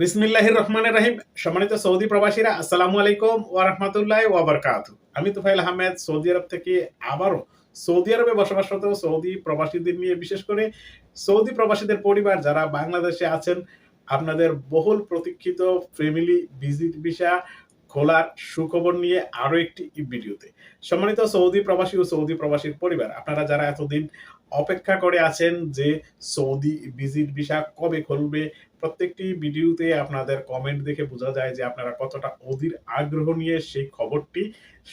বিসমিল্লাহির রহমানের রাহিম। সম্মানিত সৌদি প্রবাসীরা, আসসালামু আলাইকুম ওয়া রাহমাতুল্লাহি ওয়া বারাকাতুহু। আমি তুফাইল আহমেদ, সৌদি আরব থেকে আবারও সৌদি আরবে বসবাসরত সৌদি প্রবাসীদের নিয়ে, বিশেষ করে সৌদি প্রবাসীদের পরিবার যারা বাংলাদেশে আছেন, আপনাদের বহুল প্রতীক্ষিত ফ্যামিলি ভিজিট ভিসা খোলার সুখবর নিয়ে আরও একটি ভিডিওতে। সম্মানিত সৌদি প্রবাসী ও সৌদি প্রবাসীর পরিবার, আপনারা যারা এতদিন অপেক্ষা করে আছেন যে সৌদি ভিজিট ভিসা কবে খুলবে। প্রত্যেকটি ভিডিওতে আপনাদের কমেন্ট দেখে বোঝা যায় যে আপনারা কতটা অধীর আগ্রহ নিয়ে সেই খবরটি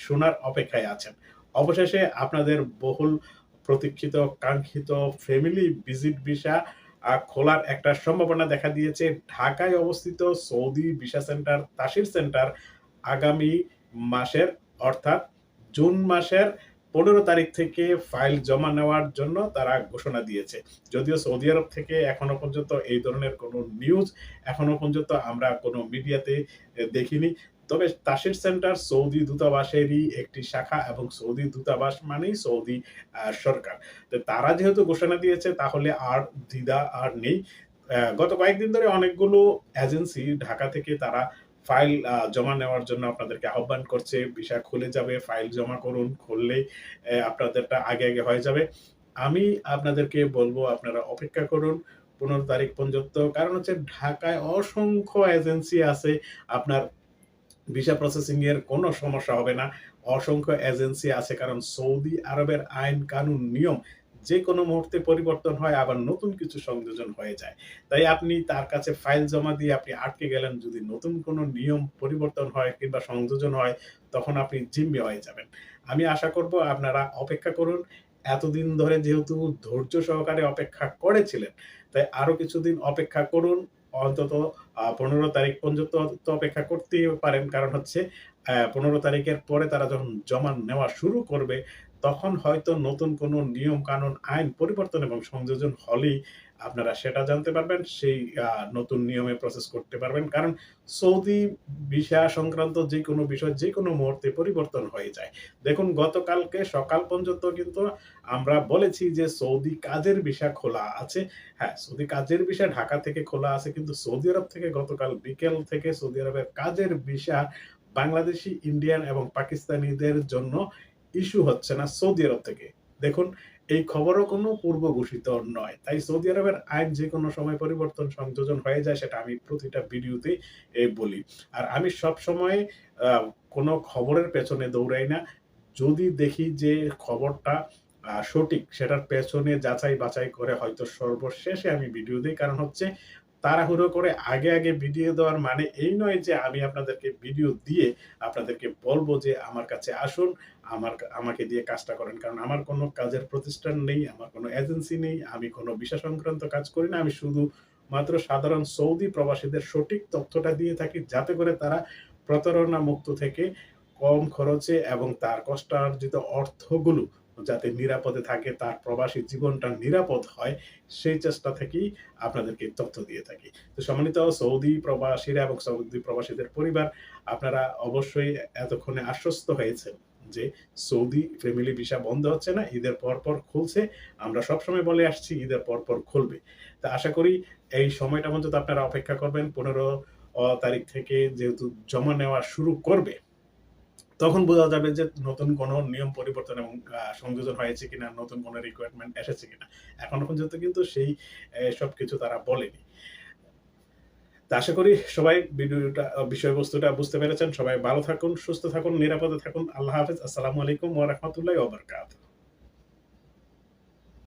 শোনার অপেক্ষায় আছেন। অবশেষে আপনাদের বহুল প্রতীক্ষিত, কাঙ্ক্ষিত ফ্যামিলি ভিজিট ভিসা খোলার একটা সম্ভাবনা দেখা দিয়েছে। ঢাকায় অবস্থিত Saudi visa centre, Tasheer centre আগামী মাসের, অর্থাৎ জুন মাসের পনেরো তারিখ থেকে ফাইল জমা নেওয়ার জন্য তারা ঘোষণা দিয়েছে। যদিও সৌদি আরব থেকে এখনও পর্যন্ত এই ধরনের কোনো নিউজ এখনও পর্যন্ত আমরা কোনো মিডিয়াতে দেখিনি। তবে তাসির সেন্টার সৌদি দূতাবাসেরই একটি শাখা এবং সৌদি দূতাবাস মানেই সৌদি সরকার। তো তারা যেহেতু ঘোষণা দিয়েছে, তাহলে আর দ্বিধা আর নেই। গত কয়েকদিন ধরে অনেকগুলো এজেন্সি ঢাকা থেকে তারা ফাইল জমা নেওয়ার জন্য আপনাদেরকে আহ্বান করছে। ভিসা খুলে যাবে, ফাইল জমা করুন, খুললেই আপনাদেরটা আগে আগে হয়ে যাবে। আমি আপনাদেরকে বলব, আপনারা অপেক্ষা করুন পনেরো তারিখ পর্যন্ত। কারণ হচ্ছে ঢাকায় অসংখ্য এজেন্সি আছে। আপনার ভিসা প্রসেসিং এর কোনো সমস্যা হবে না। অসংখ্য এজেন্সি আছে। কারণ সৌদি আরবের আইন কানুন নিয়ম যে কোনো মুহূর্তে পরিবর্তন হয়, আবার নতুন কিছু সংযোজন হয়ে যায়। তাই আপনি তার কাছে ফাইল জমা দিয়ে আপনি আটকে গেলেন, যদি নতুন কোনো নিয়ম পরিবর্তন হয় কিংবা সংযোজন হয়, তখন আপনি জিম্মি হয়ে যাবেন। আমি আশা করব আপনারা অপেক্ষা করুন। এতদিন ধরে যেহেতু ধৈর্য সহকারে অপেক্ষা করেছিলেন, তাই আরও কিছুদিন অপেক্ষা করুন। অন্তত পনেরো তারিখ পর্যন্ত অপেক্ষা করতেই পারেন। কারণ হচ্ছে পনেরো তারিখের পরে তারা যখন জমা নেওয়া শুরু করবে তখন হয়তো নতুন কোনো নিয়ম কানুন, আইন পরিবর্তন এবং সংযোজন হলেই আপনারা সেটা জানতে পারবেন, সেই নতুন নিয়মে প্রসেস করতে পারবেন। কারণ সৌদি ভিসা সংক্রান্ত যে কোনো বিষয়, যে কোনো মুহূর্তে পরিবর্তন হয়ে যায়। দেখুন, গতকালকে সকাল পর্যন্ত কিন্তু আমরা বলেছি যে সৌদি কাজের ভিসা খোলা আছে। হ্যাঁ সৌদি কাজের ভিসা ঢাকা থেকে খোলা আছে, কিন্তু সৌদি আরব থেকে গতকাল বিকেল থেকে সৌদি আরবের কাজের ভিসা বাংলাদেশি, ইন্ডিয়ান এবং পাকিস্তানিদের জন্য ইস্যু হচ্ছে না সৌদি আরব থেকে। দেখুন, এই খবরও কোনো পূর্ব ঘোষিত নয়। তাই সৌদি আরবের আইন যে কোনো সময় পরিবর্তন, সংযোজন হয়ে যায়, সেটা আমি প্রতিটা ভিডিওতে বলি। আর আমি সব সময় কোনো খবরের পেছনে দৌড়াই না। যদি দেখি যে খবরটা সঠিক, সেটার পেছনে যাচাই বাছাই করে হয়তো সর্বশেষে আমি ভিডিও দিই। কারণ হচ্ছে তাড়াহুড়ো করে আগে আগে ভিডিও দেওয়ার মানে এই নয় যে আমি আপনাদেরকে ভিডিও দিয়ে আপনাদেরকে বলব যে আমার কাছে আসুন, আমার আমাকে দিয়ে কাজটা করেন। কারণ আমার কোনো কাজের প্রতিষ্ঠান নেই, আমার কোনো এজেন্সি নেই, আমি কোনো বিষয় সংক্রান্ত কাজ করি না, আমি শুধু মাত্র সাধারণ সৌদি প্রবাসীদের সঠিক তথ্যটা দিয়ে থাকি যাতে করে তারা প্রতারণা মুক্ত থেকে কম খরচে এবং তার কষ্টার্জিত অর্থগুলো যাতে নিরাপদে থাকে, তার প্রবাসী জীবনটা নিরাপদ হয়, সেই চেষ্টা থেকেই আপনাদেরকে তথ্য দিয়ে থাকি। তো সম্মানিত সৌদি প্রবাসীরা এবং সৌদি প্রবাসীদের পরিবার, আপনারা অবশ্যই এতক্ষণে আশ্বস্ত হয়েছেন যে সৌদি ফ্যামিলি ভিসা বন্ধ হচ্ছে না, ঈদের পর পর খুলছে। আমরা সবসময় বলে আসছি, ঈদের পর পর খুলবে। তা আশা করি এই সময়টা পর্যন্ত আপনারা অপেক্ষা করবেন। পনেরো তারিখ থেকে যেহেতু জমা নেওয়া শুরু করবে তখন বোঝা যাবে যে নতুন কোনো নিয়ম পরিবর্তন এবং সংযোজন হয়েছে কিনা, নতুন কোনো রিকোয়ারমেন্ট এসেছে কিনা। এখনও পর্যন্ত কিন্তু সেই সব কিছু তারা বলেনি। আশা করি সবাই ভিডিওটা বিষয়বস্তুটা বুঝতে পেরেছেন। সবাই ভালো থাকুন, সুস্থ থাকুন, নিরাপদে থাকুন। আল্লাহ হাফিজ। আসসালামু আলাইকুম ওয়া রাহমাতুল্লাহি ওয়া বারাকাতুহু।